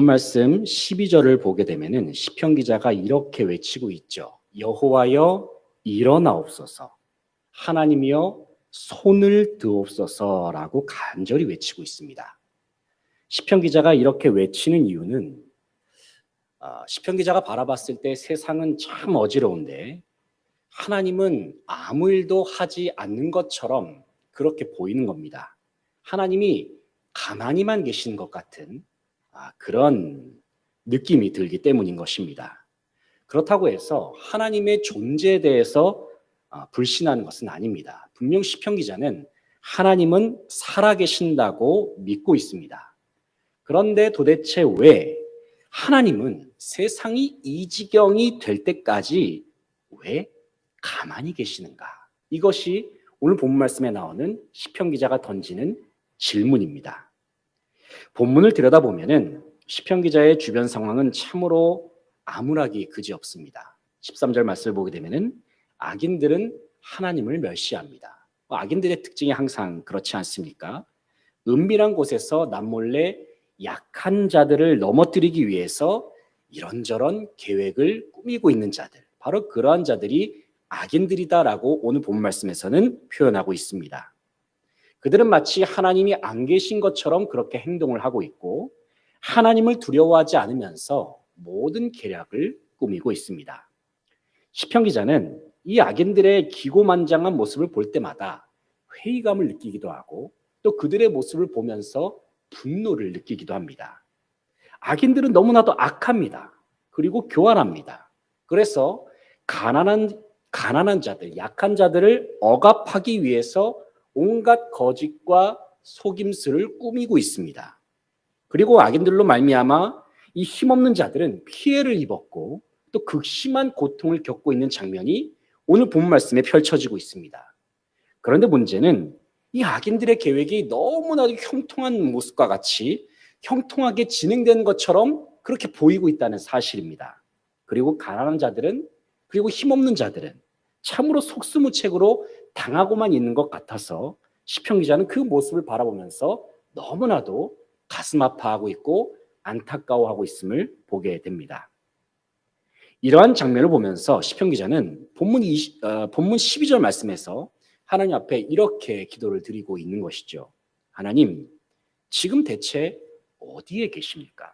본문 말씀 12절을 보게 되면은 시편 기자가 이렇게 외치고 있죠. 여호와여 일어나옵소서. 하나님이여 손을 드옵소서라고 간절히 외치고 있습니다. 시편 기자가 이렇게 외치는 이유는 아, 시편 기자가 바라봤을 때 세상은 참 어지러운데 하나님은 아무 일도 하지 않는 것처럼 그렇게 보이는 겁니다. 하나님이 가만히만 계신 것 같은 아, 그런 느낌이 들기 때문인 것입니다. 그렇다고 해서 하나님의 존재에 대해서 아, 불신하는 것은 아닙니다. 분명 시편 기자는 하나님은 살아계신다고 믿고 있습니다. 그런데 도대체 왜 하나님은 세상이 이 지경이 될 때까지 왜 가만히 계시는가? 이것이 오늘 본 말씀에 나오는 시편 기자가 던지는 질문입니다. 본문을 들여다보면은 시편 기자의 주변 상황은 참으로 암울하기 그지없습니다. 13절 말씀을 보게 되면은 악인들은 하나님을 멸시합니다. 뭐 악인들의 특징이 항상 그렇지 않습니까? 은밀한 곳에서 남몰래 약한 자들을 넘어뜨리기 위해서 이런저런 계획을 꾸미고 있는 자들, 바로 그러한 자들이 악인들이다라고 오늘 본 말씀에서는 표현하고 있습니다. 그들은 마치 하나님이 안 계신 것처럼 그렇게 행동을 하고 있고 하나님을 두려워하지 않으면서 모든 계략을 꾸미고 있습니다. 시편 기자는 이 악인들의 기고만장한 모습을 볼 때마다 회의감을 느끼기도 하고 또 그들의 모습을 보면서 분노를 느끼기도 합니다. 악인들은 너무나도 악합니다. 그리고 교활합니다. 그래서 가난한 가난한 자들, 약한 자들을 억압하기 위해서 온갖 거짓과 속임수를 꾸미고 있습니다. 그리고 악인들로 말미암아 이 힘없는 자들은 피해를 입었고 또 극심한 고통을 겪고 있는 장면이 오늘 본 말씀에 펼쳐지고 있습니다. 그런데 문제는 이 악인들의 계획이 너무나도 형통한 모습과 같이 형통하게 진행되는 것처럼 그렇게 보이고 있다는 사실입니다. 그리고 가난한 자들은 그리고 힘없는 자들은 참으로 속수무책으로 당하고만 있는 것 같아서 시편 기자는 그 모습을 바라보면서 너무나도 가슴 아파하고 있고 안타까워하고 있음을 보게 됩니다. 이러한 장면을 보면서 시편 기자는 본문 20, 어, 본문 12절 말씀에서 하나님 앞에 이렇게 기도를 드리고 있는 것이죠. 하나님, 지금 대체 어디에 계십니까?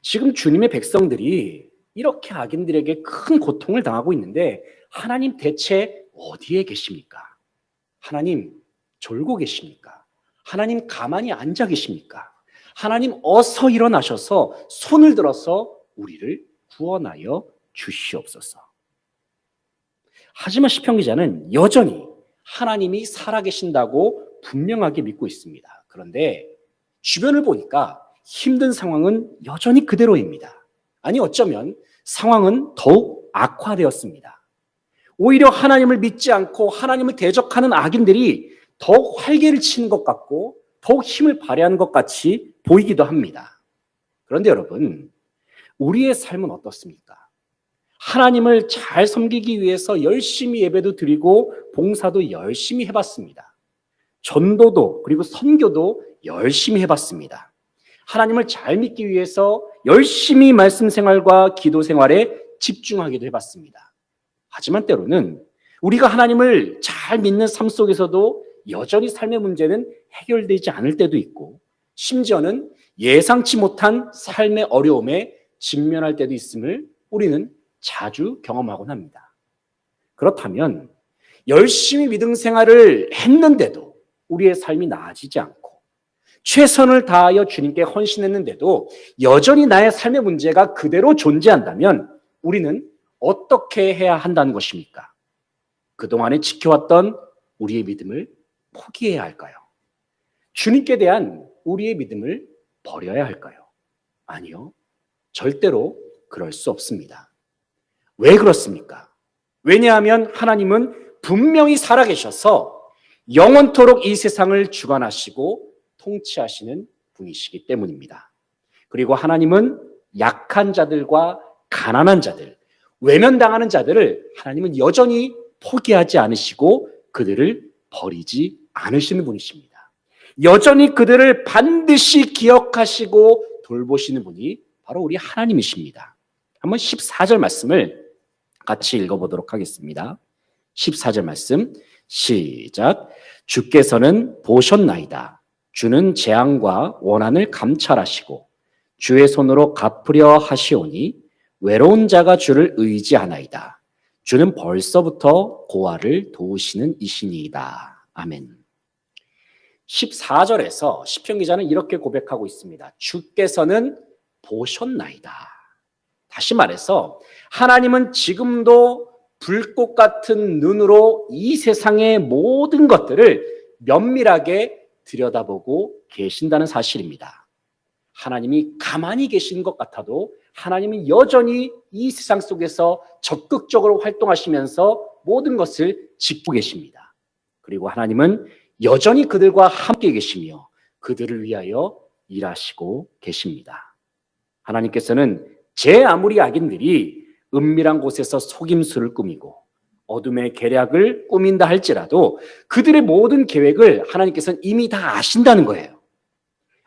지금 주님의 백성들이 이렇게 악인들에게 큰 고통을 당하고 있는데 하나님 대체 어디에 계십니까? 하나님 졸고 계십니까? 하나님 가만히 앉아 계십니까? 하나님 어서 일어나셔서 손을 들어서 우리를 구원하여 주시옵소서. 하지만 시편 기자는 여전히 하나님이 살아계신다고 분명하게 믿고 있습니다. 그런데 주변을 보니까 힘든 상황은 여전히 그대로입니다. 아니 어쩌면 상황은 더욱 악화되었습니다. 오히려 하나님을 믿지 않고 하나님을 대적하는 악인들이 더욱 활개를 치는 것 같고 더욱 힘을 발휘하는 것 같이 보이기도 합니다. 그런데 여러분, 우리의 삶은 어떻습니까? 하나님을 잘 섬기기 위해서 열심히 예배도 드리고 봉사도 열심히 해봤습니다. 전도도 그리고 선교도 열심히 해봤습니다. 하나님을 잘 믿기 위해서 열심히 말씀 생활과 기도 생활에 집중하기도 해봤습니다. 하지만 때로는 우리가 하나님을 잘 믿는 삶 속에서도 여전히 삶의 문제는 해결되지 않을 때도 있고 심지어는 예상치 못한 삶의 어려움에 직면할 때도 있음을 우리는 자주 경험하곤 합니다. 그렇다면 열심히 믿음 생활을 했는데도 우리의 삶이 나아지지 않고 최선을 다하여 주님께 헌신했는데도 여전히 나의 삶의 문제가 그대로 존재한다면 우리는 어떻게 해야 한다는 것입니까? 그동안에 지켜왔던 우리의 믿음을 포기해야 할까요? 주님께 대한 우리의 믿음을 버려야 할까요? 아니요. 절대로 그럴 수 없습니다. 왜 그렇습니까? 왜냐하면 하나님은 분명히 살아계셔서 영원토록 이 세상을 주관하시고 통치하시는 분이시기 때문입니다. 그리고 하나님은 약한 자들과 가난한 자들, 외면당하는 자들을 하나님은 여전히 포기하지 않으시고 그들을 버리지 않으시는 분이십니다. 여전히 그들을 반드시 기억하시고 돌보시는 분이 바로 우리 하나님이십니다. 한번 14절 말씀을 같이 읽어보도록 하겠습니다. 14절 말씀 시작. 주께서는 보셨나이다. 주는 재앙과 원한을 감찰하시고 주의 손으로 갚으려 하시오니 외로운 자가 주를 의지하나이다. 주는 벌써부터 고아를 도우시는 이신이이다. 아멘. 14절에서 시편 기자는 이렇게 고백하고 있습니다. 주께서는 보셨나이다. 다시 말해서 하나님은 지금도 불꽃 같은 눈으로 이 세상의 모든 것들을 면밀하게 들여다보고 계신다는 사실입니다. 하나님이 가만히 계신 것 같아도 하나님은 여전히 이 세상 속에서 적극적으로 활동하시면서 모든 것을 짓고 계십니다. 그리고 하나님은 여전히 그들과 함께 계시며 그들을 위하여 일하시고 계십니다. 하나님께서는 제 아무리 악인들이 은밀한 곳에서 속임수를 꾸미고 어둠의 계략을 꾸민다 할지라도 그들의 모든 계획을 하나님께서는 이미 다 아신다는 거예요.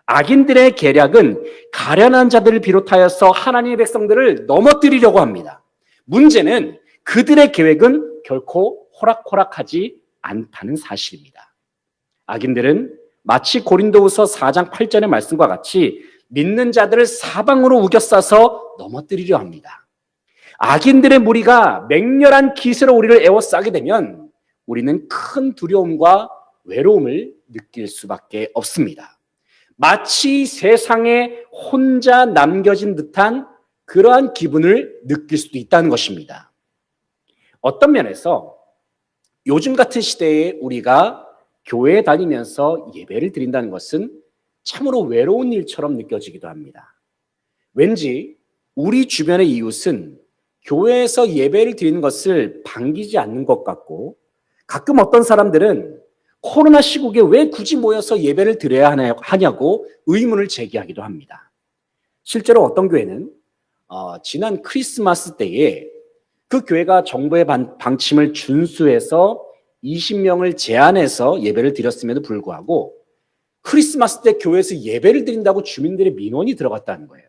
악인들의 계략은 가련한 자들을 비롯하여서 하나님의 백성들을 넘어뜨리려고 합니다. 문제는 그들의 계획은 결코 호락호락하지 않다는 사실입니다. 악인들은 마치 고린도후서 4장 8절의 말씀과 같이 믿는 자들을 사방으로 우겨싸서 넘어뜨리려 합니다. 악인들의 무리가 맹렬한 기세로 우리를 에워싸게 되면 우리는 큰 두려움과 외로움을 느낄 수밖에 없습니다. 마치 세상에 혼자 남겨진 듯한 그러한 기분을 느낄 수도 있다는 것입니다. 어떤 면에서 요즘 같은 시대에 우리가 교회에 다니면서 예배를 드린다는 것은 참으로 외로운 일처럼 느껴지기도 합니다. 왠지 우리 주변의 이웃은 교회에서 예배를 드리는 것을 반기지 않는 것 같고 가끔 어떤 사람들은 코로나 시국에 왜 굳이 모여서 예배를 드려야 하냐고 의문을 제기하기도 합니다. 실제로 어떤 교회는 어, 지난 크리스마스 때에 그 교회가 정부의 방, 방침을 준수해서 20명을 제한해서 예배를 드렸음에도 불구하고 크리스마스 때 교회에서 예배를 드린다고 주민들의 민원이 들어갔다는 거예요.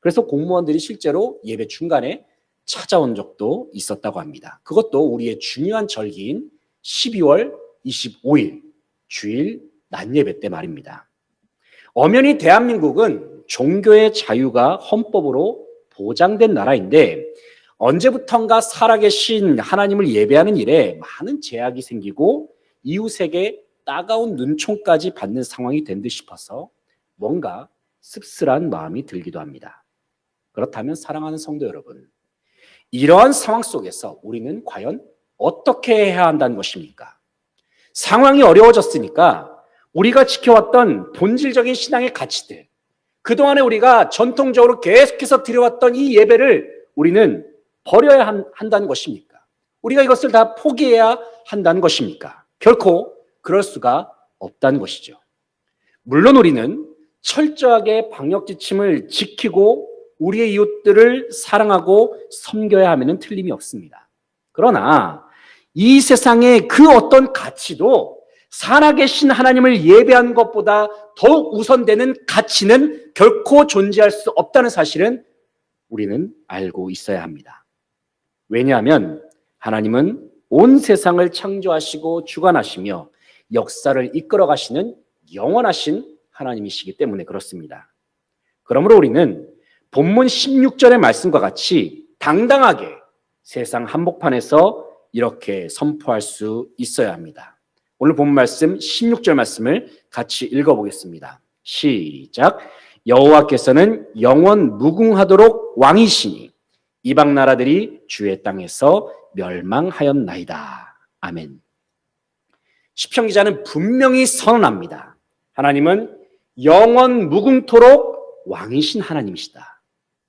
그래서 공무원들이 실제로 예배 중간에 찾아온 적도 있었다고 합니다. 그것도 우리의 중요한 절기인 12월 25일 주일 낮 예배 때 말입니다. 엄연히 대한민국은 종교의 자유가 헌법으로 보장된 나라인데 언제부턴가 살아계신 하나님을 예배하는 일에 많은 제약이 생기고 이웃에게 따가운 눈총까지 받는 상황이 된 듯 싶어서 뭔가 씁쓸한 마음이 들기도 합니다. 그렇다면 사랑하는 성도 여러분, 이러한 상황 속에서 우리는 과연 어떻게 해야 한다는 것입니까? 상황이 어려워졌으니까 우리가 지켜왔던 본질적인 신앙의 가치들, 그동안에 우리가 전통적으로 계속해서 드려왔던 이 예배를 우리는 버려야 한, 한다는 것입니까? 우리가 이것을 다 포기해야 한다는 것입니까? 결코 그럴 수가 없다는 것이죠. 물론 우리는 철저하게 방역 지침을 지키고 우리의 이웃들을 사랑하고 섬겨야 하면 틀림이 없습니다. 그러나 이 세상의 그 어떤 가치도 살아계신 하나님을 예배하는 것보다 더욱 우선되는 가치는 결코 존재할 수 없다는 사실은 우리는 알고 있어야 합니다. 왜냐하면 하나님은 온 세상을 창조하시고 주관하시며 역사를 이끌어 가시는 영원하신 하나님이시기 때문에 그렇습니다. 그러므로 우리는 본문 16절의 말씀과 같이 당당하게 세상 한복판에서 이렇게 선포할 수 있어야 합니다. 오늘 본 말씀 16절 말씀을 같이 읽어보겠습니다. 시작. 여호와께서는 영원 무궁하도록 왕이시니 이방 나라들이 주의 땅에서 멸망하였나이다. 아멘. 시편 기자는 분명히 선언합니다. 하나님은 영원 무궁토록 왕이신 하나님이시다.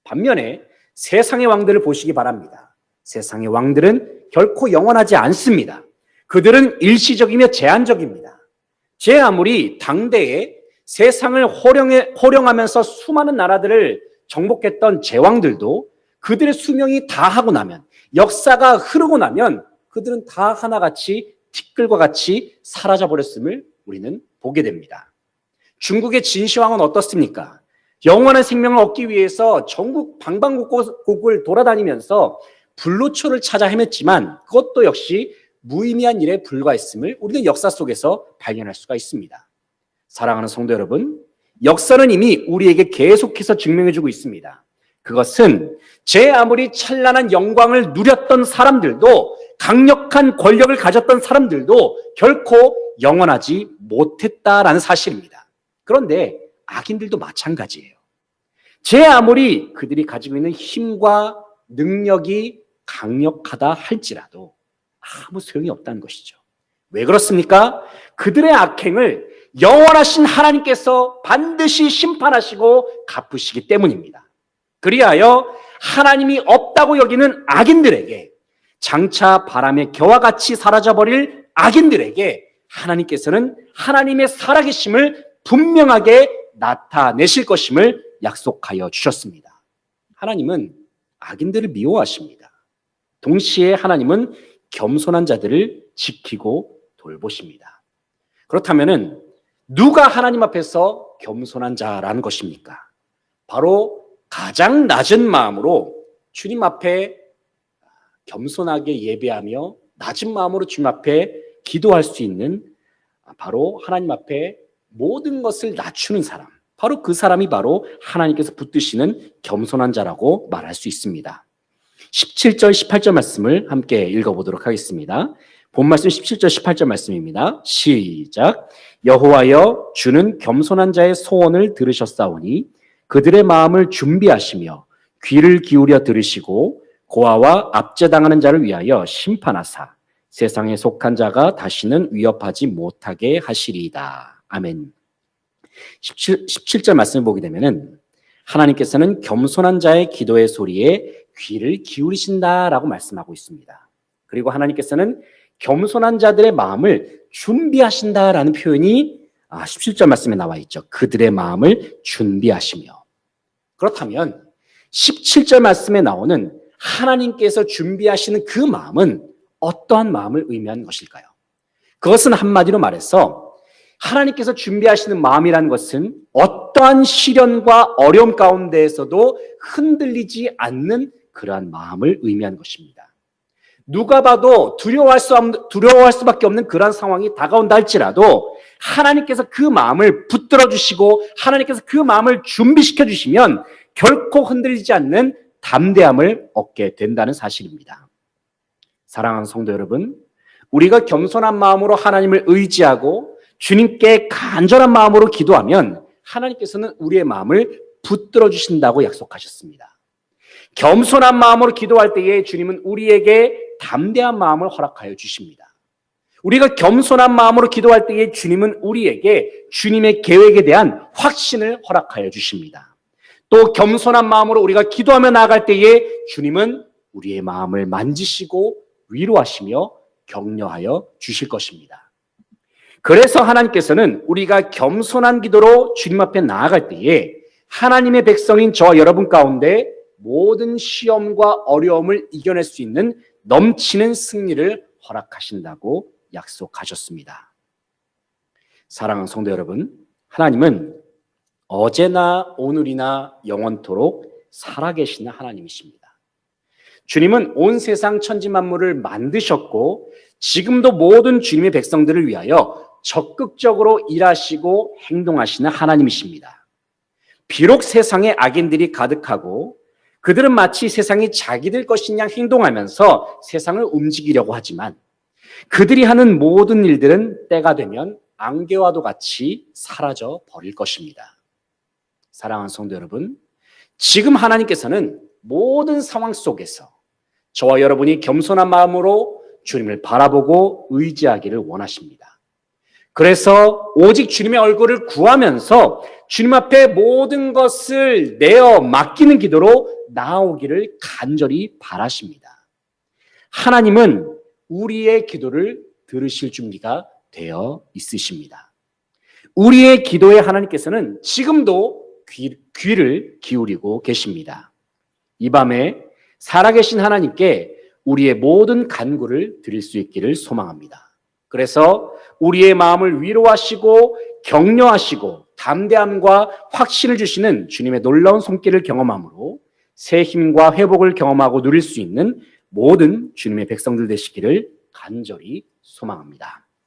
반면에 세상의 왕들을 보시기 바랍니다. 세상의 왕들은 결코 영원하지 않습니다. 그들은 일시적이며 제한적입니다. 제 아무리 당대에 세상을 호령해, 호령하면서 수많은 나라들을 정복했던 제왕들도 그들의 수명이 다 하고 나면 역사가 흐르고 나면 그들은 다 하나같이 티끌과 같이 사라져 버렸음을 우리는 보게 됩니다. 중국의 진시황은 어떻습니까? 영원한 생명을 얻기 위해서 전국 방방곡곡을 돌아다니면서 불로초를 찾아 헤맸지만 그것도 역시 무의미한 일에 불과했음을 우리는 역사 속에서 발견할 수가 있습니다. 사랑하는 성도 여러분, 역사는 이미 우리에게 계속해서 증명해주고 있습니다. 그것은 제 아무리 찬란한 영광을 누렸던 사람들도 강력한 권력을 가졌던 사람들도 결코 영원하지 못했다라는 사실입니다. 그런데 악인들도 마찬가지예요. 제 아무리 그들이 가지고 있는 힘과 능력이 강력하다 할지라도 아무 소용이 없다는 것이죠. 왜 그렇습니까? 그들의 악행을 영원하신 하나님께서 반드시 심판하시고 갚으시기 때문입니다. 그리하여 하나님이 없다고 여기는 악인들에게 장차 바람의 겨와 같이 사라져버릴 악인들에게 하나님께서는 하나님의 살아계심을 분명하게 나타내실 것임을 약속하여 주셨습니다. 하나님은 악인들을 미워하십니다. 동시에 하나님은 겸손한 자들을 지키고 돌보십니다. 그렇다면은 누가 하나님 앞에서 겸손한 자라는 것입니까? 바로 가장 낮은 마음으로 주님 앞에 겸손하게 예배하며 낮은 마음으로 주님 앞에 기도할 수 있는 바로 하나님 앞에 모든 것을 낮추는 사람. 바로 그 사람이 바로 하나님께서 붙드시는 겸손한 자라고 말할 수 있습니다. 17절, 18절 말씀을 함께 읽어보도록 하겠습니다. 본 말씀 17절, 18절 말씀입니다. 시작. 여호와여 주는 겸손한 자의 소원을 들으셨사오니 그들의 마음을 준비하시며 귀를 기울여 들으시고 고아와 압제당하는 자를 위하여 심판하사 세상에 속한 자가 다시는 위협하지 못하게 하시리이다. 아멘. 17, 17절 말씀을 보게 되면은 하나님께서는 겸손한 자의 기도의 소리에 귀를 기울이신다라고 말씀하고 있습니다. 그리고 하나님께서는 겸손한 자들의 마음을 준비하신다라는 표현이 17절 말씀에 나와 있죠. 그들의 마음을 준비하시며. 그렇다면 17절 말씀에 나오는 하나님께서 준비하시는 그 마음은 어떠한 마음을 의미하는 것일까요? 그것은 한마디로 말해서 하나님께서 준비하시는 마음이라는 것은 어떠한 시련과 어려움 가운데에서도 흔들리지 않는 그러한 마음을 의미하는 것입니다. 누가 봐도 두려워할 수 두려워할 수밖에 없는 그러한 상황이 다가온다 할지라도 하나님께서 그 마음을 붙들어 주시고 하나님께서 그 마음을 준비시켜 주시면 결코 흔들리지 않는 담대함을 얻게 된다는 사실입니다. 사랑하는 성도 여러분, 우리가 겸손한 마음으로 하나님을 의지하고 주님께 간절한 마음으로 기도하면 하나님께서는 우리의 마음을 붙들어 주신다고 약속하셨습니다. 겸손한 마음으로 기도할 때에 주님은 우리에게 담대한 마음을 허락하여 주십니다. 우리가 겸손한 마음으로 기도할 때에 주님은 우리에게 주님의 계획에 대한 확신을 허락하여 주십니다. 또 겸손한 마음으로 우리가 기도하며 나아갈 때에 주님은 우리의 마음을 만지시고 위로하시며 격려하여 주실 것입니다. 그래서 하나님께서는 우리가 겸손한 기도로 주님 앞에 나아갈 때에 하나님의 백성인 저와 여러분 가운데 모든 시험과 어려움을 이겨낼 수 있는 넘치는 승리를 허락하신다고 약속하셨습니다. 사랑하는 성도 여러분, 하나님은 어제나 오늘이나 영원토록 살아계시는 하나님이십니다. 주님은 온 세상 천지 만물을 만드셨고 지금도 모든 주님의 백성들을 위하여 적극적으로 일하시고 행동하시는 하나님이십니다. 비록 세상에 악인들이 가득하고 그들은 마치 세상이 자기들 것인 양 행동하면서 세상을 움직이려고 하지만 그들이 하는 모든 일들은 때가 되면 안개와도 같이 사라져 버릴 것입니다. 사랑하는 성도 여러분, 지금 하나님께서는 모든 상황 속에서 저와 여러분이 겸손한 마음으로 주님을 바라보고 의지하기를 원하십니다. 그래서 오직 주님의 얼굴을 구하면서 주님 앞에 모든 것을 내어 맡기는 기도로 나오기를 간절히 바라십니다. 하나님은 우리의 기도를 들으실 준비가 되어 있으십니다. 우리의 기도에 하나님께서는 지금도 귀, 귀를 기울이고 계십니다. 이 밤에 살아계신 하나님께 우리의 모든 간구를 드릴 수 있기를 소망합니다. 그래서 우리의 마음을 위로하시고 격려하시고 담대함과 확신을 주시는 주님의 놀라운 손길을 경험함으로 새 힘과 회복을 경험하고 누릴 수 있는 모든 주님의 백성들 되시기를 간절히 소망합니다.